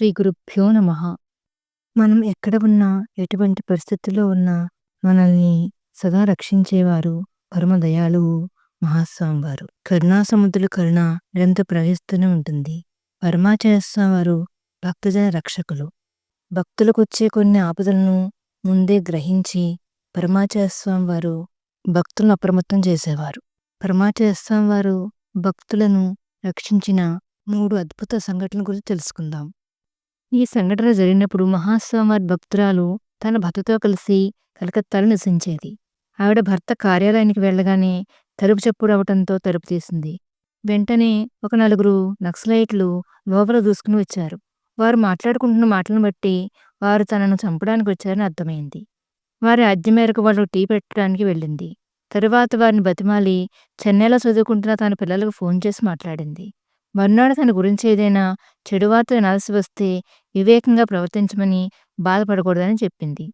శ్రీ గురుభ్యో నమ. మనం ఎక్కడ ఉన్నా ఎటువంటి పరిస్థితుల్లో ఉన్నా మనల్ని సదా రక్షించేవారు పరమ మహాస్వామి వారు కరుణాసముద్రుల కరుణ నిరంతరం ప్రవహిస్తూనే ఉంటుంది. పరమాచార్యస్వామి వారు భక్తజన రక్షకులు. భక్తులకు వచ్చే కొన్ని ఆపదలను ముందే గ్రహించి పరమాచార్యస్వామి వారు భక్తులను అప్రమత్తం చేసేవారు. పరమాచార్యస్వామి వారు భక్తులను రక్షించిన మూడు అద్భుత సంఘటనల గురించి తెలుసుకుందాం. ఈ సంఘటన జరిగినప్పుడు మహాస్వామి భక్తురాలు తన భర్తతో కలిసి కలకత్తాలో నివసించేది. ఆవిడ భర్త కార్యాలయానికి వెళ్ళగానే తలుపు చప్పుడు అవటంతో తలుపు తీసింది. వెంటనే ఒక నలుగురు నక్సలైట్లు లోపల దూసుకుని వచ్చారు. వారు మాట్లాడుకుంటున్న మాటలను బట్టి వారు తనను చంపడానికి వచ్చారని అర్థమైంది. వారి ఆజ్ఞ మేరకు వాళ్ళు టీ పెట్టడానికి వెళ్ళింది. తరువాత వారిని బతిమాలి చెన్నైలో చదువుకుంటున్న తన పిల్లలకు ఫోన్ చేసి మాట్లాడింది. మర్నాడు తన గురించి ఏదైనా చెడు వార్త వినాల్సి వస్తే వివేకంగా ప్రవర్తించమని బాధపడకూడదని చెప్పింది.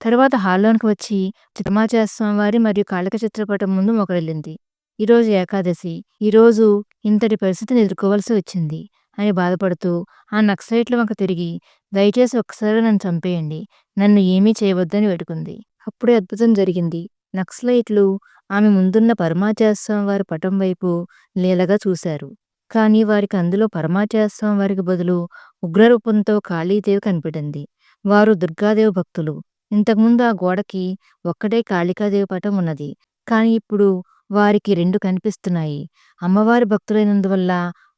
తరువాత హాల్లోనికి వచ్చి చిత్తమాచార్య స్వామివారి మరియు కాళిక చిత్రపటం ముందు మొకరిల్లింది ఈరోజు ఏకాదశి. ఈరోజు ఇంతటి పరిస్థితిని ఎదుర్కోవాల్సి వచ్చింది అని బాధపడుతూ ఆ నక్సలైట్ల వంక తిరిగి దయచేసి ఒక్కసారి నన్ను చంపేయండి. నన్ను ఏమీ చేయవద్దని వేడుకుంది. అప్పుడే అద్భుతం జరిగింది. నక్సలైట్లు ఆమె ముందున్న పరమాచారస్వామి వారి పటం వైపు లీలగా చూశారు. కానీ వారికి అందులో పరమాచారస్వామి వారికి బదులు ఉగ్రరూపంతో కాళీదేవి కనిపెట్టింది. వారు దుర్గాదేవి భక్తులు. ఇంతకుముందు ఆ గోడకి ఒక్కటే కాళికాదేవి పటం ఉన్నది. కానీ ఇప్పుడు వారికి రెండు కనిపిస్తున్నాయి. అమ్మవారి భక్తులైనందువల్ల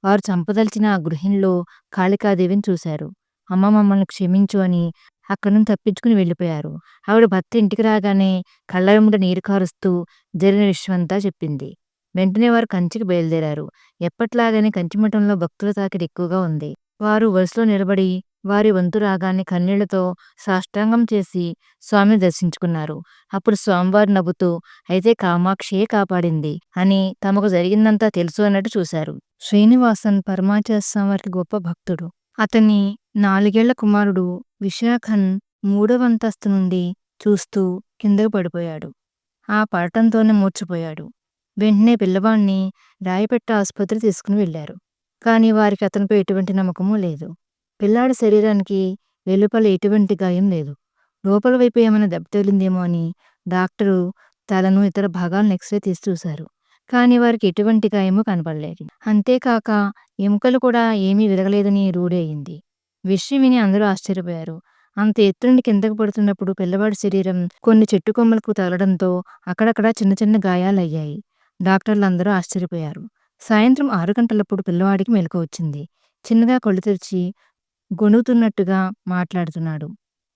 వారు చంపదలిచిన ఆ గృహిణిలో కాళికాదేవిని చూశారు. అమ్మ మమ్మల్ని క్షమించు అని అక్కడి నుంచి తప్పించుకుని వెళ్ళిపోయారు. ఆవిడ భర్త ఇంటికి రాగానే కళ్ళముడ నీరు కారుస్తూ జరిగిన విషయమంతా చెప్పింది. వెంటనే వారు కంచికి బయలుదేరారు. ఎప్పట్లాగానే కంచిమఠంలో భక్తుల తాకిడి ఎక్కువగా ఉంది. వారు వరుసలో నిలబడి వారి వంతు రాగానే కన్నీళ్ళతో సాష్టాంగం చేసి స్వామిని దర్శించుకున్నారు. అప్పుడు స్వామివారు నవ్వుతూ అయితే కామాక్షియే కాపాడింది అని తమకు జరిగిందంతా తెలుసు అన్నట్టు చూశారు. శ్రీనివాసన్ పరమాచార్య స్వామి వారికి గొప్ప భక్తుడు. అతని నాలుగేళ్ళ కుమారుడు విశాఖన్ మూడవ అంతస్తు నుండి చూస్తూ కిందకు పడిపోయాడు. ఆ పడటంతోనే మూర్చిపోయాడు. వెంటనే పిల్లవాణ్ణి రాయపెట్ట ఆసుపత్రి తీసుకుని వెళ్ళారు. కానీ వారికి అతనిపై ఎటువంటి నమ్మకము లేదు. పిల్లాడి శరీరానికి వెలుపల ఎటువంటి గాయం లేదు. లోపల వైపు ఏమైనా దెబ్బతగిలిందేమో అని డాక్టరు తలను ఇతర భాగాలను ఎక్స్రే తీసి చూశారు. కానీ వారికి ఎటువంటి గాయము కనపడలేదు. అంతేకాక ఎముకలు కూడా ఏమీ విరగలేదని రూఢయింది విషయం విని అందరూ ఆశ్చర్యపోయారు. అంత ఎత్తు నుండి కిందకు పడుతున్నప్పుడు పిల్లవాడి శరీరం కొన్ని చెట్టు కొమ్మలకు తగలడంతో అక్కడక్కడ చిన్న చిన్న గాయాలయ్యాయి. డాక్టర్లు అందరూ ఆశ్చర్యపోయారు. సాయంత్రం ఆరు గంటలప్పుడు పిల్లవాడికి మెలకు వచ్చింది. చిన్నగా కళ్ళు తెరిచి గొణుగుతున్నట్టుగా మాట్లాడుతున్నాడు.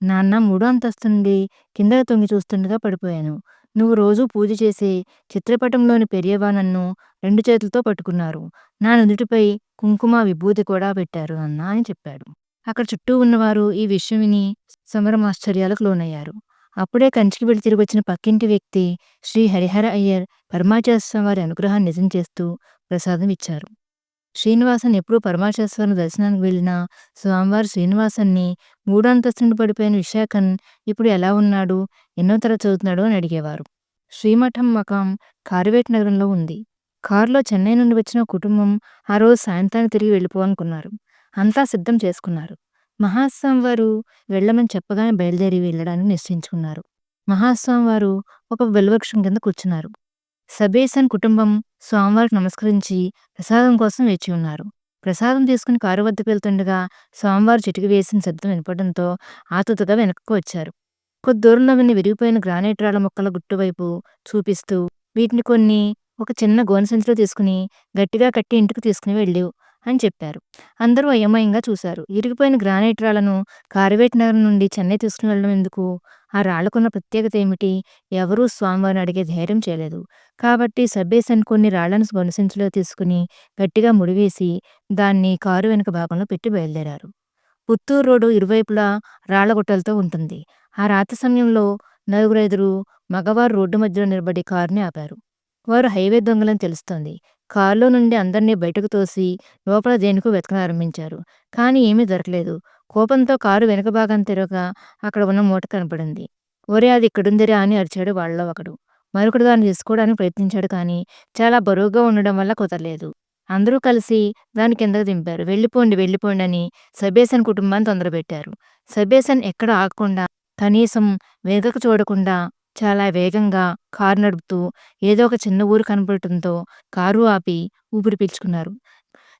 నాన్న మూడో అంతస్తు నుండి కిందకు తొంగి చూస్తుండగా పడిపోయాను. నువ్వు రోజూ పూజ చేసే చిత్రపటంలోని పెరియవా నన్ను రెండు చేతులతో పట్టుకున్నారు. నా నుదుటిపై కుంకుమ విభూతి కూడా పెట్టారు అన్న అని చెప్పాడు. అక్కడ చుట్టూ ఉన్నవారు ఈ విషయం విని సమరమాశ్చర్యాలకు లోనయ్యారు. అప్పుడే కంచికి వెళ్ళి తిరిగి వచ్చిన పక్కింటి వ్యక్తి శ్రీ హరిహర అయ్యర్ పరమాచేశ్వరం వారి అనుగ్రహాన్ని నిజం చేస్తూ ప్రసాదం ఇచ్చారు. శ్రీనివాసన్ ఎప్పుడూ పరమాచేశ్వరం దర్శనానికి వెళ్ళినా స్వామివారు శ్రీనివాసన్ని మూడో పడిపోయిన విశాఖన్ ఇప్పుడు ఎలా ఉన్నాడు ఎన్నో తర చదువుతున్నాడు అని అడిగేవారు. శ్రీమఠం మకం కార్వేట్ నగరంలో ఉంది. కారులో చెన్నై నుండి వచ్చిన కుటుంబం ఆ రోజు సాయంత్రానికి తిరిగి వెళ్ళిపోవాలనుకున్నారు. అంతా సిద్ధం చేసుకున్నారు. మహాస్వామి వారు వెళ్ళమని చెప్పగానే బయలుదేరి వెళ్ళడానికి నిశ్చయించుకున్నారు. మహాస్వామి వారు ఒక వెలువృక్షం కింద కూర్చున్నారు. సబేసన్ కుటుంబం స్వామివారికి నమస్కరించి ప్రసాదం కోసం వేచి ఉన్నారు. ప్రసాదం తీసుకుని కారు వద్దకు వెళ్తుండగా స్వామివారు చిటికి వేసిన శబ్దం వినపడంతో ఆతుతగా వెనక్కు వచ్చారు. కొద్ది దూరంలో విరిగిపోయిన గ్రానైట్ రాళ్ళ మొక్కల గుట్టువైపు చూపిస్తూ వీటిని కొన్ని ఒక చిన్న గోనె సంచిలో తీసుకుని గట్టిగా కట్టి ఇంటికి తీసుకుని వెళ్ళి అని చెప్పారు. అందరూ అయోమయంగా చూశారు. ఇరిగిపోయిన గ్రానైట్ రాళ్ళను కార్వేట్ నగరం నుండి చెన్నై తీసుకుని వెళ్ళడం ఎందుకు? ఆ రాళ్ళకున్న ప్రత్యేకత ఏమిటి? ఎవరూ స్వామివారిని అడిగే ధైర్యం చేయలేదు. కాబట్టి సబ్బేసన్ కొన్ని రాళ్ళను గొనసించులో తీసుకుని గట్టిగా ముడివేసి దాన్ని కారు వెనుక భాగంలో పెట్టి బయలుదేరారు. పుత్తూరు రోడ్డు ఇరువైపులా రాళ్ళగుట్టలతో ఉంటుంది. ఆ రాత్రి సమయంలో నలుగురైదురు మగవారు రోడ్డు మధ్యలో నిలబడి కారుని ఆపారు. వారు హైవే దొంగలని తెలుస్తోంది. కారులో నుండి అందరినీ బయటకు తోసి లోపల దేనికో వెతకనారంభించారు కానీ ఏమీ దొరకలేదు. కోపంతో కారు వెనుక భాగం తిరగగా అక్కడ ఉన్న మూట కనపడింది. ఒరే అది ఇక్కడుందిరా అని అరిచాడు వాళ్ళలో ఒకడు. మరొకడు దాన్ని తీసుకోవడానికి ప్రయత్నించాడు కానీ చాలా బరువుగా ఉండడం వల్ల కుదరలేదు. అందరూ కలిసి దాని కిందకు దింపారు. వెళ్ళిపోండి, వెళ్ళిపోండి అని సబేసన్ కుటుంబాన్ని తొందరపెట్టారు. సబేసన్ ఎక్కడ ఆగకుండా కనీసం వెనుకకు చూడకుండా చాలా వేగంగా కారు నడుపుతూ ఏదో ఒక చిన్న ఊరు కనపడటంతో కారు ఆపి ఊపిరి పీల్చుకున్నారు.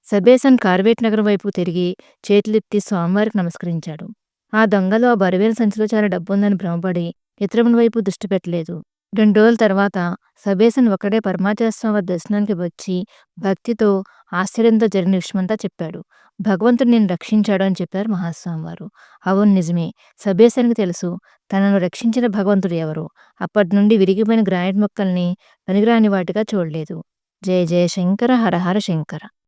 సబేసన్ కార్వేట్ నగరం వైపు తిరిగి చేతులెత్తి స్వామివారికి నమస్కరించాడు. ఆ దొంగలో ఆ బరువేల సంచిలో చాలా డబ్బుందని భ్రమపడి ఇతరముల వైపు దృష్టి పెట్టలేదు. రెండు రోజుల తర్వాత సబేసన్ ఒక్కడే పరమాచార్యస్వామి వారి దర్శనానికి వచ్చి భక్తితో ఆశ్చర్యంతో జరిగిన విషయమంతా చెప్పాడు. భగవంతుడు నేను రక్షించాడు అని చెప్పారు మహాస్వామివారు. అవును నిజమే. సబేసన్‌కి తెలుసు తనను రక్షించిన భగవంతుడు ఎవరో. అప్పటినుండి విరిగిపోయిన గ్రానైట్ మొక్కల్ని పనికిరాని వాటిగా చూడలేదు. జయ జయ శంకర హర హర శంకర